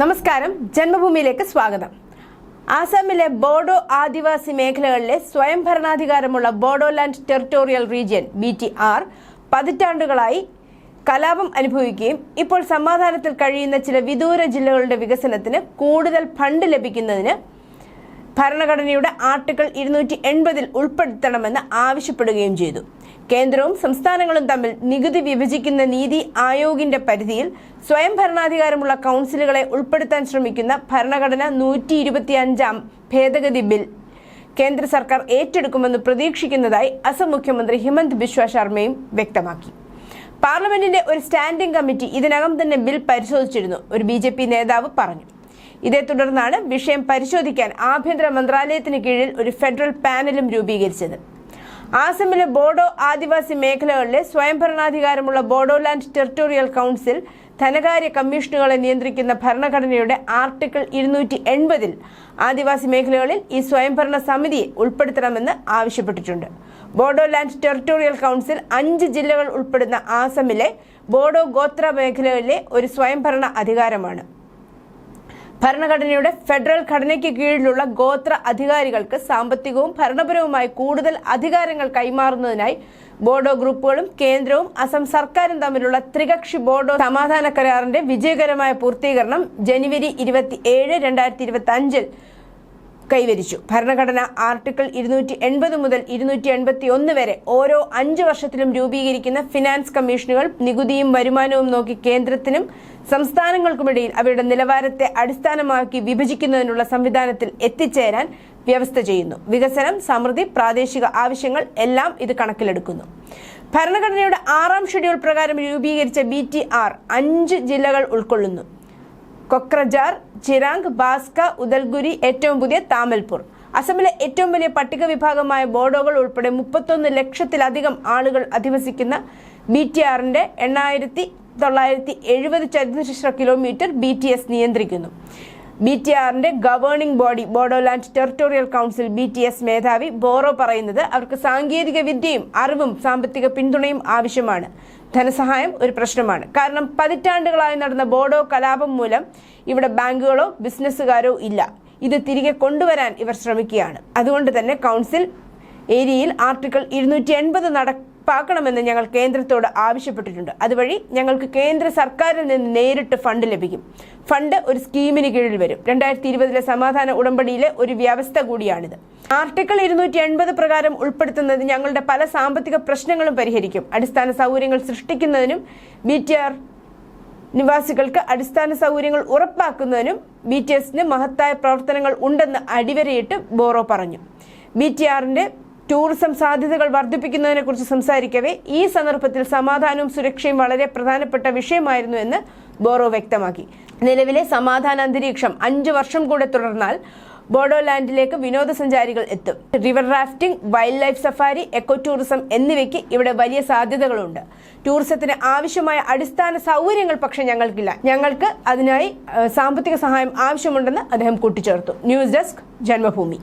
നമസ്കാരം. ജന്മഭൂമിയിലേക്ക് സ്വാഗതം. ആസാമിലെ ബോഡോ ആദിവാസി മേഖലകളിലെ സ്വയം ഭരണാധികാരമുള്ള Bodoland territorial region B T R പതിറ്റാണ്ടുകളായി കലാപം അനുഭവിക്കുകയും ഇപ്പോൾ സമാധാനത്തിൽ കഴിയുന്ന ചില വിദൂര ജില്ലകളുടെ വികസനത്തിന് കൂടുതൽ ഫണ്ട് ലഭിക്കുന്നതിന് ഭരണഘടനയുടെ ആർട്ടിക്കിൾ ഇരുന്നൂറ്റി എൺപതിൽ ഉൾപ്പെടുത്തണമെന്ന് ആവശ്യപ്പെടുകയും ചെയ്തു. കേന്ദ്രവും സംസ്ഥാനങ്ങളും തമ്മിൽ നികുതി വിഭജിക്കുന്ന നീതി ആയോഗിന്റെ പരിധിയിൽ സ്വയം ഭരണാധികാരമുള്ള കൗൺസിലുകളെ ഉൾപ്പെടുത്താൻ ശ്രമിക്കുന്ന ഭരണഘടന നൂറ്റി ഇരുപത്തിയഞ്ചാം ഭേദഗതി ബിൽ. കേന്ദ്ര സർക്കാർ ഏറ്റെടുക്കുമെന്ന് പ്രതീക്ഷിക്കുന്നതായി അസം മുഖ്യമന്ത്രി ഹിമന്ത് ബിശ്വ ശർമ്മയും വ്യക്തമാക്കി. പാർലമെന്റിന്റെ ഒരു സ്റ്റാൻഡിംഗ് കമ്മിറ്റി ഇതിനകം തന്നെ ബിൽ പരിശോധിച്ചിരുന്നു ഒരു ബി നേതാവ് പറഞ്ഞു. ഇതേ തുടർന്നാണ് വിഷയം പരിശോധിക്കാൻ ആഭ്യന്തര മന്ത്രാലയത്തിന് കീഴിൽ ഒരു ഫെഡറൽ പാനലും രൂപീകരിച്ചത്. ആസമിലെ ബോഡോ ആദിവാസി മേഖലകളിലെ സ്വയംഭരണാധികാരമുള്ള ബോഡോലാൻഡ് ടെറിട്ടോറിയൽ കൗൺസിൽ ധനകാര്യ കമ്മീഷനുകളെ നിയന്ത്രിക്കുന്ന ഭരണഘടനയുടെ ആർട്ടിക്കിൾ ഇരുന്നൂറ്റി എൺപതിൽ ആദിവാസി മേഖലകളിൽ ഈ സ്വയംഭരണ സമിതിയെ ഉൾപ്പെടുത്തണമെന്ന് ആവശ്യപ്പെട്ടിട്ടുണ്ട്. ബോഡോലാൻഡ് ടെറിട്ടോറിയൽ കൗൺസിൽ അഞ്ച് ജില്ലകൾ ഉൾപ്പെടുന്ന ആസമിലെ ബോഡോ ഗോത്ര മേഖലകളിലെ ഒരു സ്വയംഭരണ അധികാരമാണ്. ഭരണഘടനയുടെ ഫെഡറൽ ഘടനയ്ക്ക് കീഴിലുള്ള ഗോത്ര അധികാരികൾക്ക് സാമ്പത്തികവും ഭരണപരവുമായി കൂടുതൽ അധികാരങ്ങൾ കൈമാറുന്നതിനായി ബോഡോ ഗ്രൂപ്പുകളും കേന്ദ്രവും അസം സർക്കാരും തമ്മിലുള്ള ത്രികക്ഷി ബോഡോ സമാധാന കരാറിന്റെ വിജയകരമായ പൂർത്തീകരണം ജനുവരി ഇരുപത്തി ഏഴ് രണ്ടായിരത്തി ഇരുപത്തി അഞ്ചിൽ കൈവരിച്ചു. ഭരണഘടന ആർട്ടിക്കിൾ ഇരുന്നൂറ്റി എൺപത് മുതൽ ഇരുന്നൂറ്റി എൺപത്തി ഒന്ന് വരെ ഓരോ അഞ്ച് വർഷത്തിലും രൂപീകരിക്കുന്ന ഫിനാൻസ് കമ്മീഷനുകൾ നികുതിയും വരുമാനവും നോക്കി കേന്ദ്രത്തിനും സംസ്ഥാനങ്ങൾക്കുമിടയിൽ അവരുടെ നിലവാരത്തെ അടിസ്ഥാനമാക്കി വിഭജിക്കുന്നതിനുള്ള സംവിധാനത്തിൽ എത്തിച്ചേരാൻ വ്യവസ്ഥ ചെയ്യുന്നു. വികസനം സമൃദ്ധി പ്രാദേശിക ആവശ്യങ്ങൾ എല്ലാം ഇത് കണക്കിലെടുക്കുന്നു. ഭരണഘടനയുടെ ആറാം ഷെഡ്യൂൾ പ്രകാരം രൂപീകരിച്ച ബി ടി ആർ അഞ്ച് ജില്ലകൾ ഉൾക്കൊള്ളുന്നു. കൊക്രജാർ ചിരാങ് ബാസ്ക ഉദൽഗുരി ഏറ്റവും പുതിയ താമൽപൂർ. അസമിലെ ഏറ്റവും വലിയ പട്ടിക വിഭാഗമായ ബോഡോകൾ ഉൾപ്പെടെ മുപ്പത്തൊന്ന് ലക്ഷത്തിലധികം ആളുകൾ അധിവസിക്കുന്ന ബി ടി ആറിന്റെ എണ്ണായിരത്തി തൊള്ളായിരത്തി എഴുപത് ചതുരശ്ര കിലോമീറ്റർ ബി ടി എസ് നിയന്ത്രിക്കുന്നു. ബി ടി ആറിന്റെ governing body Bodoland territorial council B T S മേധാവി ബോറോ പറയുന്നത് അവർക്ക് സാങ്കേതിക വിദ്യയും അറിവും സാമ്പത്തിക പിന്തുണയും ആവശ്യമാണ്. ധനസഹായം ഒരു പ്രശ്നമാണ്. കാരണം പതിറ്റാണ്ടുകളായി നടന്ന ബോഡോ കലാപം മൂലം ഇവിടെ ബാങ്കുകളോ ബിസിനസ്സുകാരോ ഇല്ല. ഇത് തിരികെ കൊണ്ടുവരാൻ ഇവർ ശ്രമിക്കുകയാണ്. അതുകൊണ്ട് തന്നെ കൗൺസിൽ ഏരിയയിൽ ആർട്ടിക്കിൾ ഇരുന്നൂറ്റി എൺപത് നടപ്പാക്കണമെന്ന് ഞങ്ങൾ കേന്ദ്രത്തോട് ആവശ്യപ്പെട്ടിട്ടുണ്ട്. അതുവഴി ഞങ്ങൾക്ക് കേന്ദ്ര സർക്കാരിൽ നിന്ന് നേരിട്ട് ഫണ്ട് ലഭിക്കും. ഫണ്ട് ഒരു സ്കീമിന് കീഴിൽ വരും. രണ്ടായിരത്തി ഇരുപതിലെ സമാധാന ഉടമ്പടിയിലെ ഒരു വ്യവസ്ഥ കൂടിയാണിത്. ആർട്ടിക്കിൾ ഇരുന്നൂറ്റി എൺപത് പ്രകാരം ഉൾപ്പെടുത്തുന്നത് ഞങ്ങളുടെ പല സാമ്പത്തിക പ്രശ്നങ്ങളും പരിഹരിക്കും. അടിസ്ഥാന സൗകര്യങ്ങൾ സൃഷ്ടിക്കുന്നതിനും ബി ടി ആർ നിവാസികൾക്ക് അടിസ്ഥാന സൗകര്യങ്ങൾ ഉറപ്പാക്കുന്നതിനും ബി ടി എസിന് മഹത്തായ പ്രവർത്തനങ്ങൾ ഉണ്ടെന്ന് അടിവരയിട്ട് ബോറോ പറഞ്ഞു. ബി ടി ആറിന്റെ ടൂറിസം സാധ്യതകൾ വർദ്ധിപ്പിക്കുന്നതിനെ കുറിച്ച് സംസാരിക്കവേ. ഈ സന്ദർഭത്തിൽ സമാധാനവും സുരക്ഷയും വളരെ പ്രധാനപ്പെട്ട വിഷയമായിരുന്നു എന്ന് ബോറോ വ്യക്തമാക്കി. നിലവിലെ സമാധാന അന്തരീക്ഷം അഞ്ചു വർഷം കൂടെ തുടർന്നാൽ ബോഡോലാൻഡിലേക്ക് വിനോദസഞ്ചാരികൾ എത്തും. River rafting wildlife safari eco tourism എന്നിവയ്ക്ക് ഇവിടെ വലിയ സാധ്യതകളുണ്ട്. ടൂറിസത്തിന് ആവശ്യമായ അടിസ്ഥാന സൗകര്യങ്ങൾ പക്ഷെ ഞങ്ങൾക്കില്ല. ഞങ്ങൾക്ക് അതിനായി സാമ്പത്തിക സഹായം ആവശ്യമുണ്ടെന്ന് അദ്ദേഹം കൂട്ടിച്ചേർത്തു. News desk Janmabhumi.